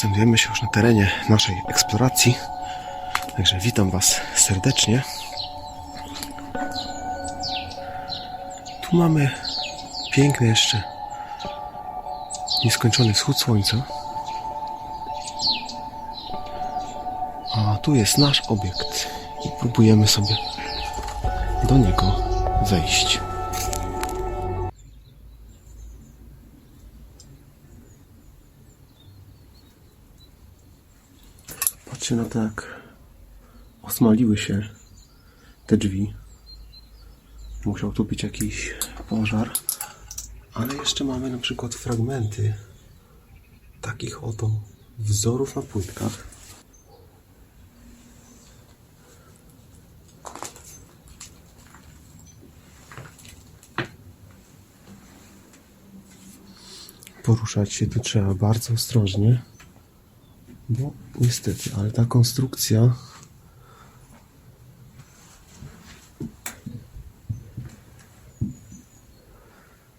Znajdujemy się już na terenie naszej eksploracji. Także witam Was serdecznie. Tu mamy piękny jeszcze nieskończony wschód słońca. A tu jest nasz obiekt i próbujemy sobie do niego wejść. Na to, jak osmaliły się te drzwi. Musiał tu być jakiś pożar. Ale jeszcze mamy na przykład fragmenty takich oto wzorów na płytkach. Poruszać się tu trzeba bardzo ostrożnie. No, niestety, ale ta konstrukcja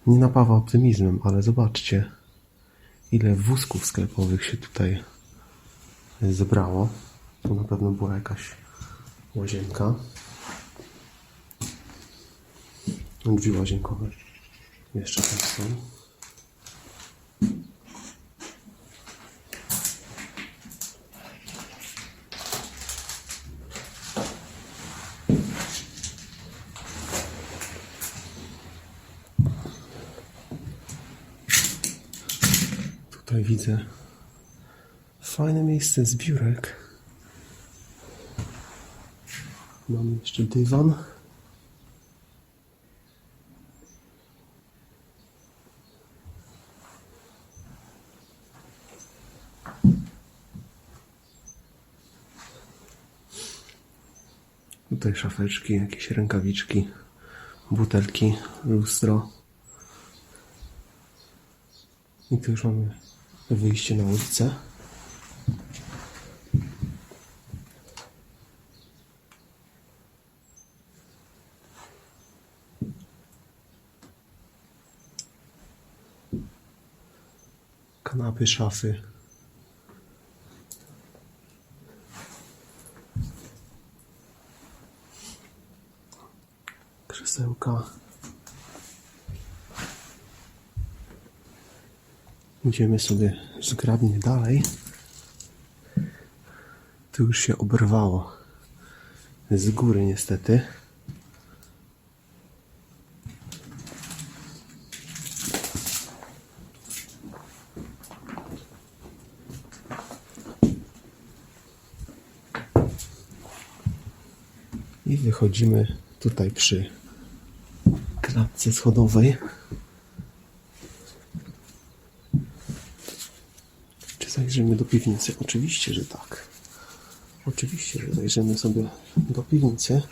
nie napawa optymizmem, ale zobaczcie, ile wózków sklepowych się tutaj zebrało. Tu na pewno była jakaś łazienka. Drzwi łazienkowe jeszcze tam są. Tutaj widzę fajne miejsce zbiórek. Mamy jeszcze dywan. Tutaj szafeczki, jakieś rękawiczki, butelki, lustro. I tu już mamy wyjście na ulicę. Kanapy, szafy. Krzesełka. Idziemy sobie zgrabnie dalej. Tu już się oberwało. Z góry niestety. I wychodzimy tutaj przy klatce schodowej. Zajrzymy do piwnicy? Oczywiście, że tak. Oczywiście, że zajrzymy sobie do piwnicy.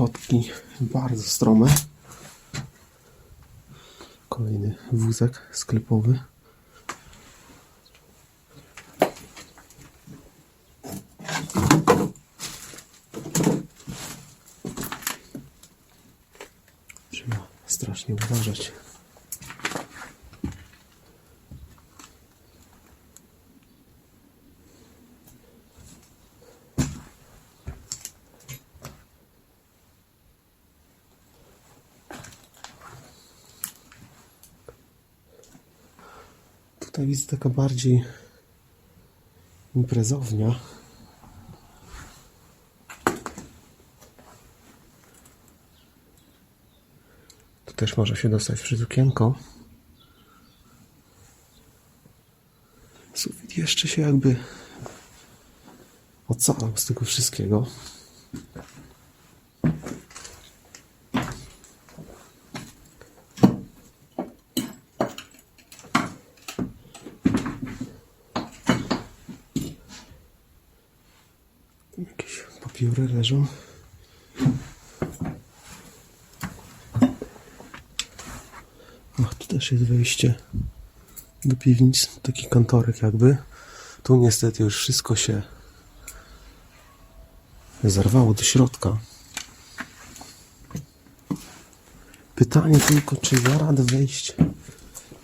Schodki bardzo strome. Kolejny wózek sklepowy. Trzeba strasznie uważać. Tutaj widzę taka bardziej imprezownia. Tu też może się dostać przez okienko. Sufit jeszcze się jakby ocalał z tego wszystkiego. Upiory leżą. Ach, tu też jest wejście do piwnic, taki kantorek jakby. Tu niestety już wszystko się zarwało do środka. Pytanie tylko, czy da radę wejść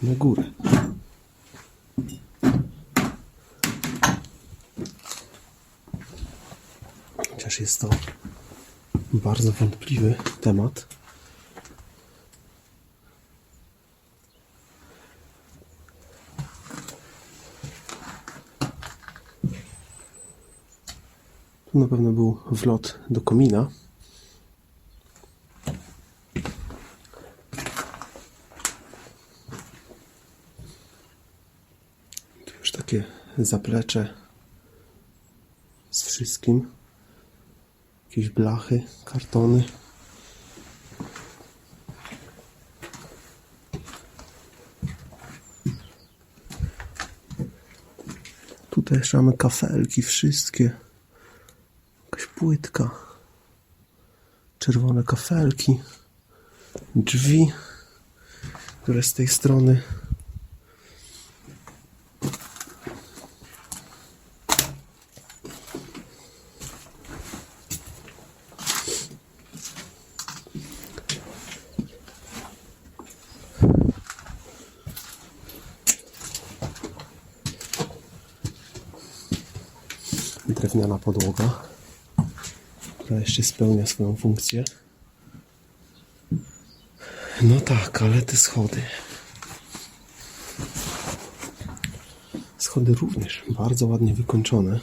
na górę. Chociaż jest to bardzo wątpliwy temat. Tu na pewno był wlot do komina. Tu już takie zaplecze z wszystkim. Jakieś blachy, kartony. Tutaj jeszcze mamy kafelki wszystkie. Jakaś płytka. Czerwone kafelki. Drzwi, które z tej strony. Jeszcze spełnia swoją funkcję. No tak, ale te schody. Schody również bardzo ładnie wykończone.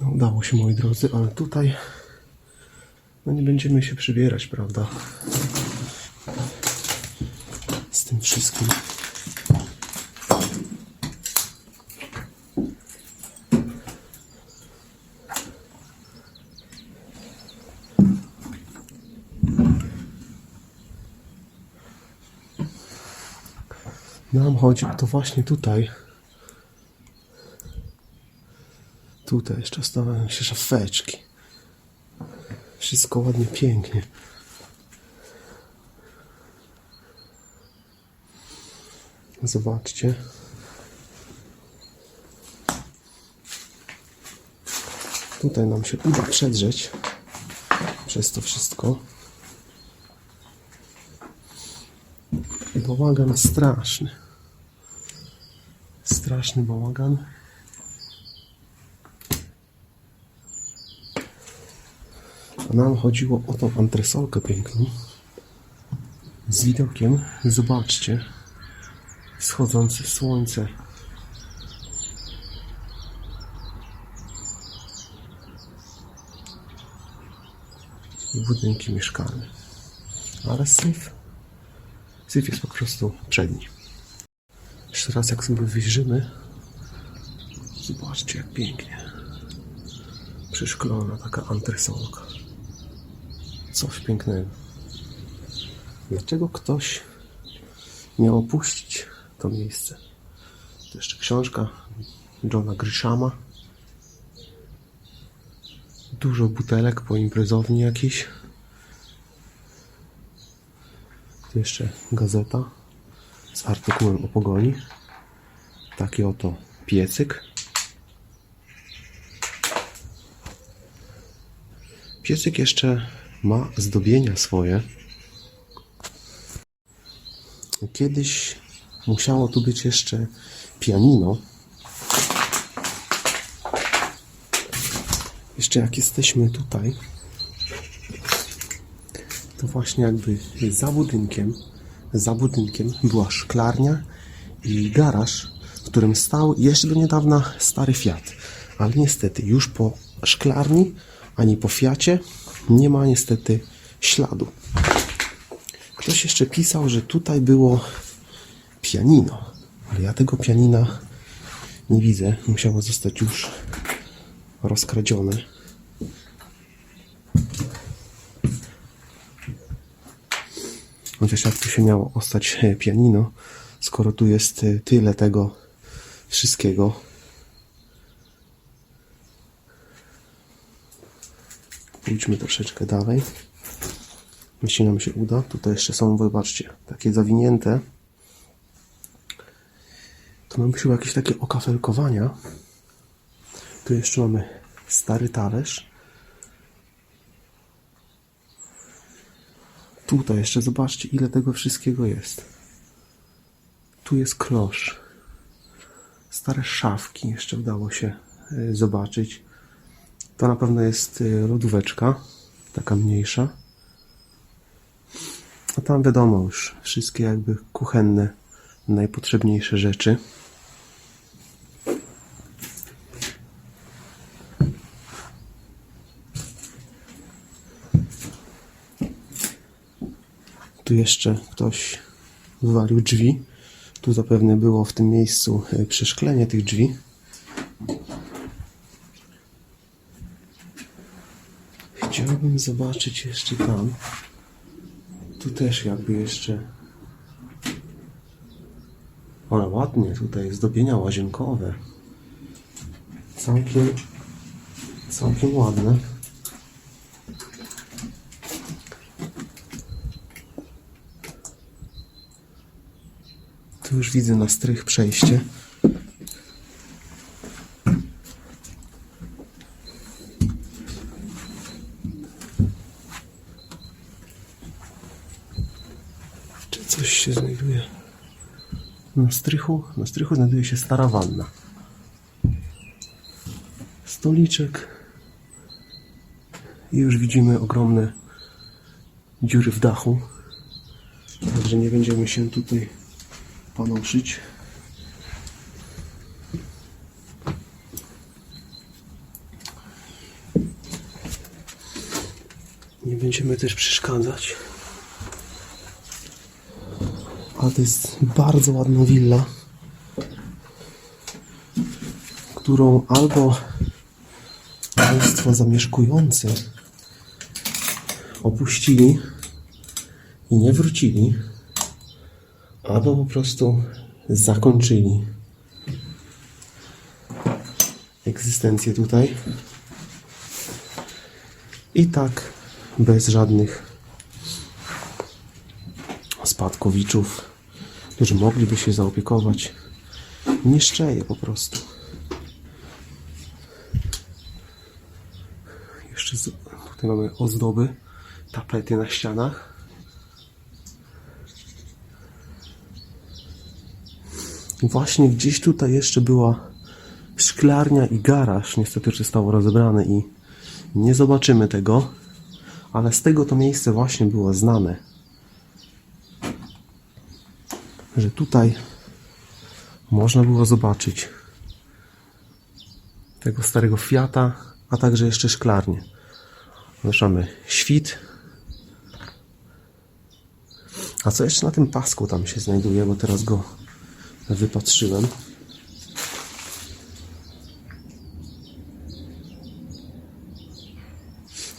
No, udało moi drodzy, ale tutaj no nie będziemy się przybierać, prawda? Z tym wszystkim. Nam chodzi o to właśnie tutaj. Tutaj jeszcze stawiają się szafeczki. Wszystko ładnie, pięknie. Zobaczcie. Tutaj nam się uda przedrzeć przez to wszystko. Bałagan straszny. Straszny bałagan. Nam chodziło o tą antresolkę piękną. Z widokiem, zobaczcie, wschodzące słońce. I budynki mieszkalne. Ale syf, syf jest po prostu przedni. Jeszcze raz jak sobie wyjrzymy, zobaczcie jak pięknie. Przyszklona taka antresolka. Coś pięknego. Dlaczego ktoś miał opuścić to miejsce? To jeszcze książka Johna Grishama. Dużo butelek po imprezowni jakiś. Tu jeszcze gazeta z artykułem o pogoni. Taki oto piecyk. Piecyk jeszcze ma zdobienia swoje. Kiedyś musiało tu być jeszcze pianino. Jeszcze jak jesteśmy tutaj, to właśnie jakby za budynkiem, za budynkiem była szklarnia i garaż, w którym stał jeszcze do niedawna stary Fiat. Ale niestety już po szklarni ani po Fiacie nie ma niestety śladu. Ktoś jeszcze pisał, że tutaj było pianino, ale ja tego pianina nie widzę. Musiało zostać już rozkradzione. Chociaż jak tu się miało ostać pianino, skoro tu jest tyle tego wszystkiego. Pójdźmy troszeczkę dalej. Jeśli nam się uda. Tutaj jeszcze są, wybaczcie, takie zawinięte. To mamy chyba jakieś takie okafelkowania. Tu jeszcze mamy stary talerz. Tutaj jeszcze zobaczcie, ile tego wszystkiego jest. Tu jest klosz. Stare szafki jeszcze udało się y, zobaczyć. To na pewno jest y, lodóweczka, taka mniejsza. A tam wiadomo już, wszystkie jakby kuchenne, najpotrzebniejsze rzeczy. Tu jeszcze ktoś wywalił drzwi. Tu zapewne było w tym miejscu e, przeszklenie tych drzwi. Chciałbym zobaczyć jeszcze tam. Tu też jakby jeszcze. Ale ładnie tutaj zdobienia łazienkowe. Całkiem, całkiem ładne. Tu już widzę na strych przejście. Czy coś się znajduje? Na strychu, na strychu znajduje się stara wanna. Stoliczek. I już widzimy ogromne dziury w dachu. Także nie będziemy się tutaj panoszyć. Nie będziemy też przeszkadzać. To jest bardzo ładna willa, którą albo Państwo zamieszkujący opuścili i nie wrócili, albo po prostu zakończyli egzystencję tutaj. I tak bez żadnych spadkowiczów, którzy mogliby się zaopiekować. Niszczeje po prostu. Jeszcze z, tutaj mamy ozdoby, tapety na ścianach. Właśnie gdzieś tutaj jeszcze była szklarnia i garaż. Niestety już zostało rozebrane i nie zobaczymy tego, ale z tego to miejsce właśnie było znane, że tutaj można było zobaczyć tego starego Fiata, a także jeszcze szklarnię. Zresztą mamy świt. A co jeszcze na tym pasku tam się znajduje, bo teraz go wypatrzyłem.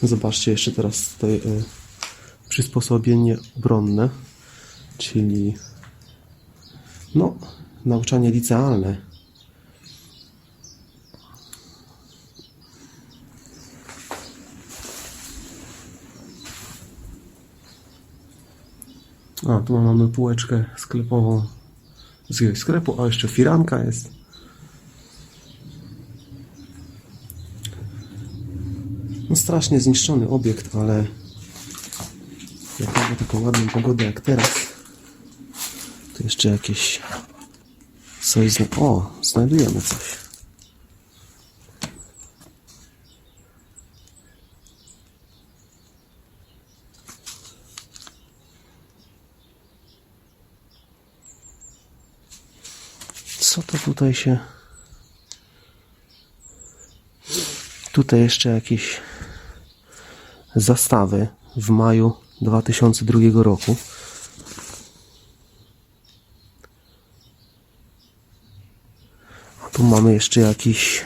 Zobaczcie jeszcze teraz tutaj e, przysposobienie obronne, czyli no, nauczanie licealne. A, tu mamy półeczkę sklepową z jakiegoś sklepu, a jeszcze firanka jest. No strasznie zniszczony obiekt, ale jak mamy taką ładną pogodę jak teraz, jeszcze jakieś coś zna... O, znajdujemy coś. Co to tutaj się... Tutaj jeszcze jakieś zastawy w maju 2002 roku. Tu mamy jeszcze jakieś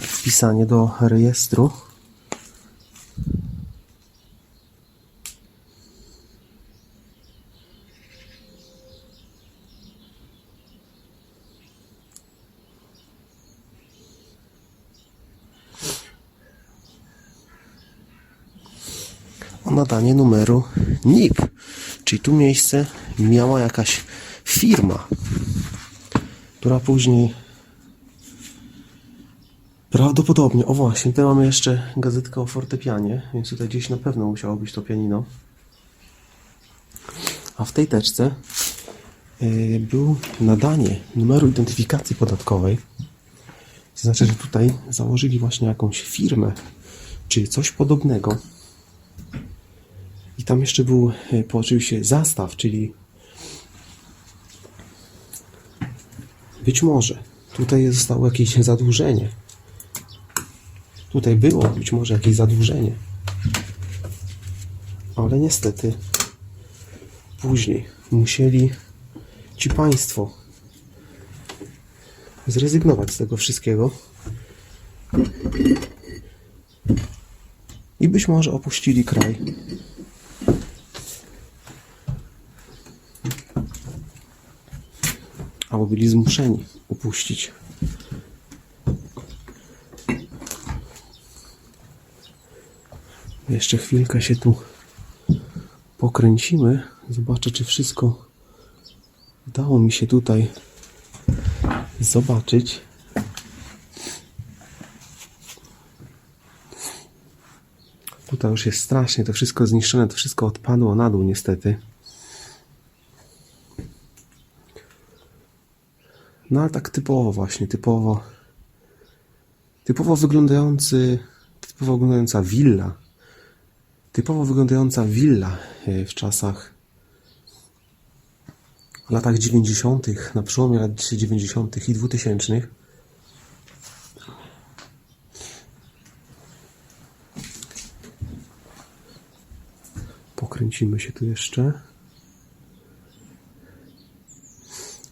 wpisanie do rejestru. o nadanie numeru NIP. Czyli tu miejsce miała jakaś firma, która później prawdopodobnie, o właśnie, tutaj mamy jeszcze gazetkę o fortepianie, więc tutaj gdzieś na pewno musiało być to pianino. A w tej teczce yy, był nadanie numeru identyfikacji podatkowej. To znaczy, że tutaj założyli właśnie jakąś firmę, czy coś podobnego. I tam jeszcze był e, po oczywiście zastaw, czyli być może tutaj zostało jakieś zadłużenie. Tutaj było być może jakieś zadłużenie. Ale niestety później musieli ci państwo zrezygnować z tego wszystkiego i być może opuścili kraj. Albo byli zmuszeni upuścić. Jeszcze chwilkę się tu pokręcimy. Zobaczę, czy wszystko udało mi się tutaj zobaczyć. Tutaj już jest strasznie, to wszystko zniszczone, to wszystko odpadło na dół niestety. No ale tak typowo właśnie, typowo typowo wyglądający typowo wyglądająca willa typowo wyglądająca willa e, w czasach latach 90. na przełomie lat 90. i 2000 pokręcimy się tu jeszcze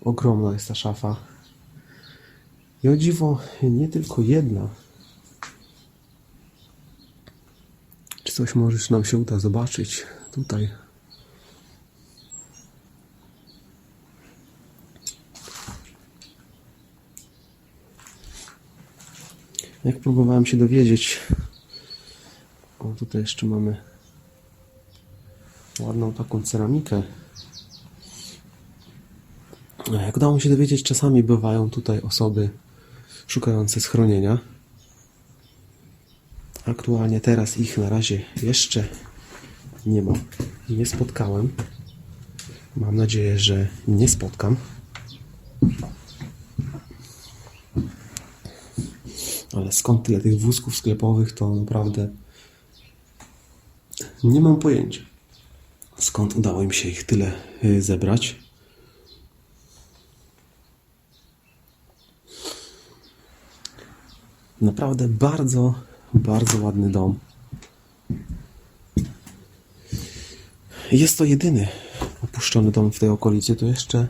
Ogromna jest ta szafa. I o dziwo, nie tylko jedna. Czy coś może nam się uda zobaczyć tutaj? Jak próbowałem się dowiedzieć, o tutaj jeszcze mamy ładną taką ceramikę jak udało mi się dowiedzieć, czasami bywają tutaj osoby szukające schronienia. Aktualnie teraz ich na razie jeszcze nie ma. Nie spotkałem. Mam nadzieję, że nie spotkam. Ale skąd tyle tych wózków sklepowych, to naprawdę nie mam pojęcia. Skąd udało im się ich tyle y, zebrać. Naprawdę bardzo, bardzo ładny dom. Jest to jedyny opuszczony dom w tej okolicy. To jeszcze.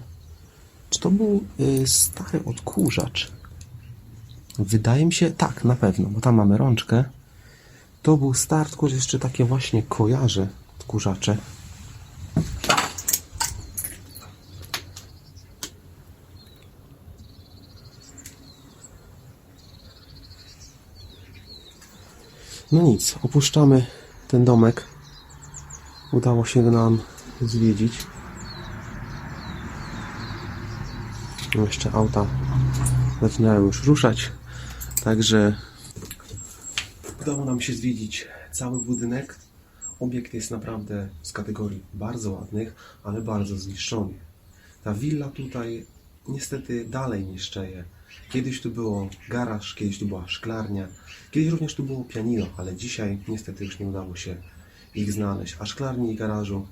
Czy to był y, stary odkurzacz? Wydaje mi się, tak, na pewno, bo tam mamy rączkę. To był start, jeszcze takie właśnie kojarze odkurzacze. No nic, opuszczamy ten domek. Udało się nam zwiedzić. No jeszcze auta zaczynają już ruszać. Także udało nam się zwiedzić cały budynek. Obiekt jest naprawdę z kategorii bardzo ładnych, ale bardzo zniszczony. Ta willa tutaj niestety dalej niszczeje. Kiedyś tu było garaż, kiedyś tu była szklarnia, kiedyś również tu było pianino, ale dzisiaj niestety już nie udało się ich znaleźć. A szklarni i garażu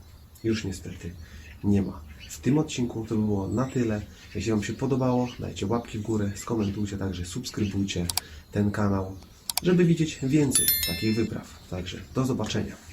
już niestety nie ma. W tym odcinku to by było na tyle. Jeśli Wam się podobało, dajcie łapki w górę, skomentujcie, także subskrybujcie ten kanał, żeby widzieć więcej takich wypraw. Także do zobaczenia.